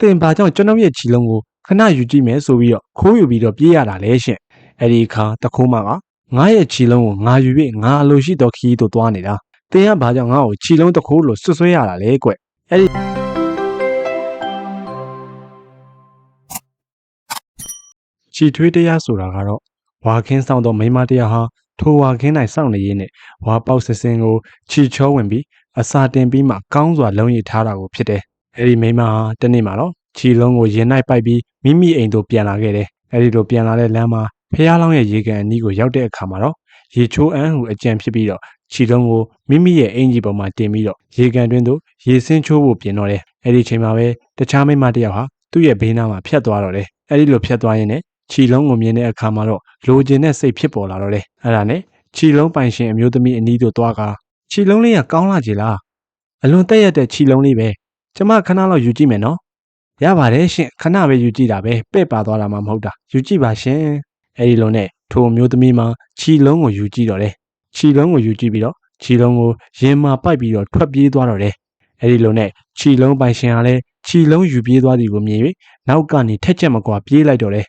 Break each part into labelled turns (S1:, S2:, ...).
S1: တင်ဘာကြောင့်ကျွန်တော်ရဲ့ခြေလုံးကိုခဏယူကြည့်မယ်ဆိုပြီးတော့ခိုးယူပြီးတော့ပြေးရတာလဲရှင်အဲ့ဒီအခါတခိုးမကငါရဲ့ခြေလုံးကိုငါယူ၍ငါအလိုရှိတော့ခီးတို့သွားနေတာတင်ကဘာကြောင့်ငါ့ကိုခြေလုံးတခိုးလို့ဆွဆွဲရတာလဲကွအဲ့ဒီခြေထွေးတရားဆိုတာကတော့ဝါခင်းဆောင်တော့မိန်းမတရားဟာထိုဝါခင်းနိုင်စောင့်နေရင်းနဲ့ဝါပေါက်ဆစင်ကိုခြေချောဝင်ပြီးအစာတင်ပြီးမှကောင်းစွာလုံးရည်ထားတာကိုဖြစ်တယ် အဲ့ဒီမိန်းမဟာတနေ့မှတော့ခြီလုံးကိုရင်နိုင်ပိုက်ပြီးမိမိအိမ်သို့ပြန်လာခဲ့တယ်။အဲဒီလိုပြန်လာတဲ့လမ်းမှာဖះလောင်းရဲ့ရေကန်အနီးကိုရောက်တဲ့အခါမှာတော့ရေချိုးအန်းဟုအကြံဖြစ်ပြီးတော့ခြီလုံးကိုမိမိရဲ့အင်ကြီးပေါ်မှာတင်ပြီးတော့ရေကန်တွင်းသို့ရေဆင်းချိုးဖို့ပြင်တော့တယ်။အဲဒီချိန်မှာပဲတခြားမိန်းမတစ်ယောက်ဟာသူ့ရဲ့ဘေးနားမှာဖြတ်သွားတော့တယ်။အဲဒီလိုဖြတ်သွားရင်းနဲ့ခြီလုံးကိုမြင်တဲ့အခါမှာတော့လိုချင်တဲ့စိတ်ဖြစ်ပေါ်လာတော့တယ်။အဲဒါနဲ့ခြီလုံးပိုင်ရှင်အမျိုးသမီးအနီးသို့သွားကခြီလုံးလေးကကောင်းလာကြလား။အလွန်တက်ရက်တဲ့ခြီလုံးလေးပဲ။ ကျမခဏလောက်ယူကြည့်မယ်နော်ရပါတယ်ရှင်ခဏပဲယူကြည့်တာပဲပဲ့ပါသွားတာမှမဟုတ်တာယူကြည့်ပါရှင်အဲဒီလိုနဲ့ထိုအမျိုးသမီးမှာခြီလုံးကိုယူကြည့်တော့တယ်ခြီလုံးကိုယူကြည့်ပြီးတော့ခြီလုံးကိုရင်မာပိုက်ပြီးတော့ထွက်ပြေးသွားတော့တယ်အဲဒီလိုနဲ့ခြီလုံးပိုင်ရှင်ကလည်းခြီလုံးယူပြေးသွားသည်ကိုမြင်၍နောက်ကနေထက်ချက်မကွာပြေးလိုက်တော့တယ်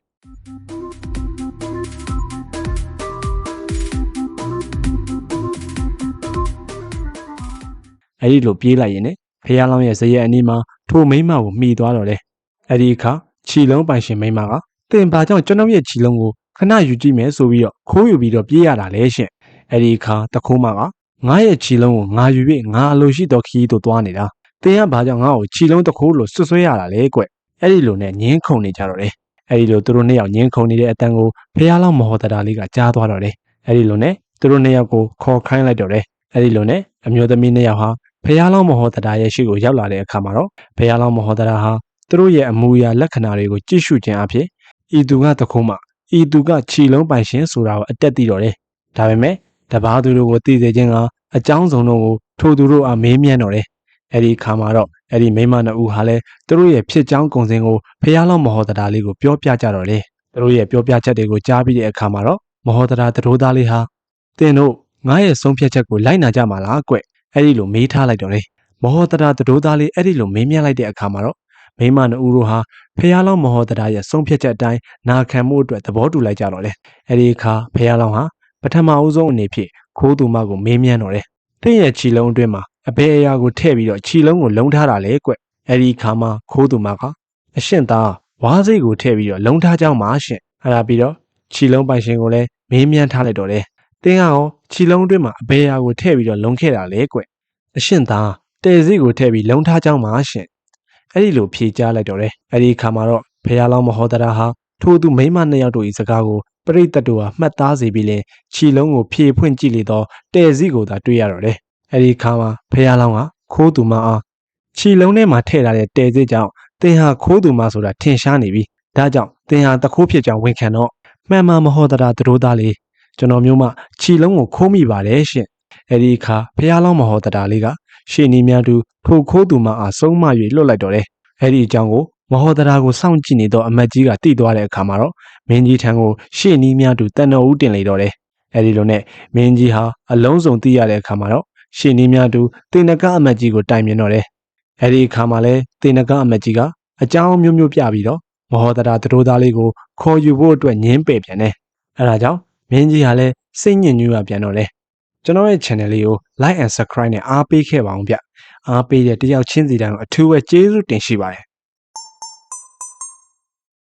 S1: အဲဒီလိုပြေးလိုက်ရင်ね ဖះလောင်းရဲ့ဇရက်အနီးမှာထိုမိန်းမကိုမှီသွားတော့တယ်အဲ့ဒီအခါခြီလုံးပိုင်ရှင်မိန်းမကတင်ဘာကြောင့်ကျွန်တော်ရဲ့ခြီလုံးကိုခဏယူကြည့်မယ်ဆိုပြီးတော့ခိုးယူပြီးတော့ပြေးရတာလဲရှင်အဲ့ဒီအခါတခိုးမကငါရဲ့ခြီလုံးကိုငါယူ၍ငါအလိုရှိတော့ခီးတို့သွားနေတာတင်ကဘာကြောင့်ငါ့ကိုခြီလုံးတခိုးလို့ဆွဆွဲရတာလဲကွအဲ့ဒီလိုနဲ့ညင်းခုန်နေကြတော့တယ်အဲ့ဒီလိုသူတို့နှစ်ယောက်ညင်းခုန်နေတဲ့အတန်ကိုဖះလောင်းမဟောတတာလေးကကြားသွားတော့တယ်အဲ့ဒီလိုနဲ့သူတို့နှစ်ယောက်ကိုခေါ်ခိုင်းလိုက်တော့တယ်အဲ့ဒီလိုနဲ့အမျိုးသမီးနှစ်ယောက်ဟာ ဖះလောင်းမဟောတတာရဲ့ရှိကိုရောက်လာတဲ့အခါမှာတော့ဖះလောင်းမဟောတတာဟာသူတို့ရဲ့အမူအရာလက္ခဏာတွေကိုကြည့်ရှုခြင်းအဖြစ်ဤသူကတခုမှဤသူကခြီလုံးပိုင်ရှင်ဆိုတာကိုအတက်သိတော့တယ်။ဒါပေမဲ့တပားသူတို့ကိုသိစေခြင်းကအကြောင်းစုံတို့ကိုထိုသူတို့အားမေးမြန်းတော့တယ်။အဲ့ဒီခါမှာတော့အဲ့ဒီမိမနှစ်ဦးဟာလည်းသူတို့ရဲ့ဖြစ်ကြောင်းကုံစင်ကိုဖះလောင်းမဟောတတာလေးကိုပြောပြကြတော့တယ်။သူတို့ရဲ့ပြောပြချက်တွေကိုကြားပြီးတဲ့အခါမှာတော့မဟောတတာသတို့သားလေးဟာတင်တို့ငါရဲ့ဆုံးဖြတ်ချက်ကိုလိုက်နာကြမှာလားကွ။ အဲ့ဒီလိုမေးထားလိုက်တော့တယ်။မဟောတတာသတို့သားလေးအဲ့ဒီလိုမေးမြန်းလိုက်တဲ့အခါမှာတော့မိမနှစ်ဦးတို့ဟာဖះလောင်းမဟောတရာရဲ့ဆုံးဖြတ်ချက်အတိုင်းနာခံမှုအတွက်သဘောတူလိုက်ကြတော့တယ်။အဲဒီအခါဖះလောင်းဟာပထမအဦးဆုံးအနေဖြင့်ခိုးသူမကိုမေးမြန်းတော့တယ်။တင့်ရဲ့ခြီလုံးအတွင်းမှာအဘယ်အရာကိုထည့်ပြီးတော့ခြီလုံးကိုလုံထားတာလဲကွ။အဲဒီအခါမှာခိုးသူမကအရှင့်သားဝါးစိတ်ကိုထည့်ပြီးတော့လုံထားကြောင်းပါရှင့်။အဲဒါပြီးတော့ခြီလုံးပိုင်ရှင်ကိုလည်းမေးမြန်းထားလိုက်တော့တယ်။ တင်းကရောခြီလုံးအတွင်းမှာအဘယ်အရာကိုထည့်ပြီးတော့လုံခဲ့တာလဲကွ။အရှင့်သားတဲစိတ်ကိုထည့်ပြီးလုံထားကြောင်းပါရှင့်။အဲ့ဒီလိုဖြေကြားလိုက်တော့တယ်။အဲ့ဒီအခါမှာတော့ဖះလောင်းမဟောတရာဟာထိုသူမိန်းမနှစ်ယောက်တို့၏စကားကိုပရိသတ်တို့ဟာမှတ်သားစေပြီးလင်ခြီလုံးကိုဖြေဖွင့်ကြည့်လေတော့တဲစီကိုသာတွေ့ရတော့တယ်။အဲ့ဒီအခါမှာဖះလောင်းကခိုးသူမအားခြီလုံးထဲမှာထည့်ထားတဲ့တဲစီကြောင့်သင်ဟာခိုးသူမဆိုတာထင်ရှားနေပြီ။ဒါကြောင့်သင်ဟာတခိုးဖြစ်ကြောင်းဝန်ခံတော့မှန်မှန်မဟောတရာသူတို့သားလေး ကျွန်တော်မျိုးမှခြီလုံးကိုခိုးမိပါတယ်ရှင့်။အဲ့ဒီအခါဖះလောင်းမဟောတရာလေးကရှေ့နီးများသူထိုခိုးသူမအားဆုံးမ၍လွတ်လိုက်တော့တယ်။အဲ့ဒီအကြောင်းကိုမဟောဒရာကိုစောင့်ကြည့်နေတော့အမတ်ကြီးကတိသွားတဲ့အခါမှာတော့မင်းကြီးထံကိုရှေ့နီးများသူတန်တော်ဦးတင်လေတော့တယ်။အဲဒီလိုနဲ့မင်းကြီးဟာအလုံးစုံသိရတဲ့အခါမှာတော့ရှေ့နီးများသူတင်နကအမတ်ကြီးကိုတိုင်မြင်တော့တယ်။အဲဒီအခါမှာလဲတင်နကအမတ်ကြီးကအကြောင်းမျိုးမျိုးပြပြီးတော့မဟောဒရာသတို့သားလေးကိုခေါ်ယူဖို့အတွက်ညင်းပယ်ပြန်တယ်။အဲဒါကြောင့် မင်းကြီးဟာလည်းစိတ်ညစ်ညူးရပြန်တော့တယ်။ကျွန်တော်ရဲ့ channel လေးကို like and subscribe နဲ့အားပေးခဲ့ပါအောင်ဗျ။အားပေးတဲ့တယောက်ချင်းစီတိုင်းကိုအထူးပဲကျေးဇူးတင်ရှိပါတယ်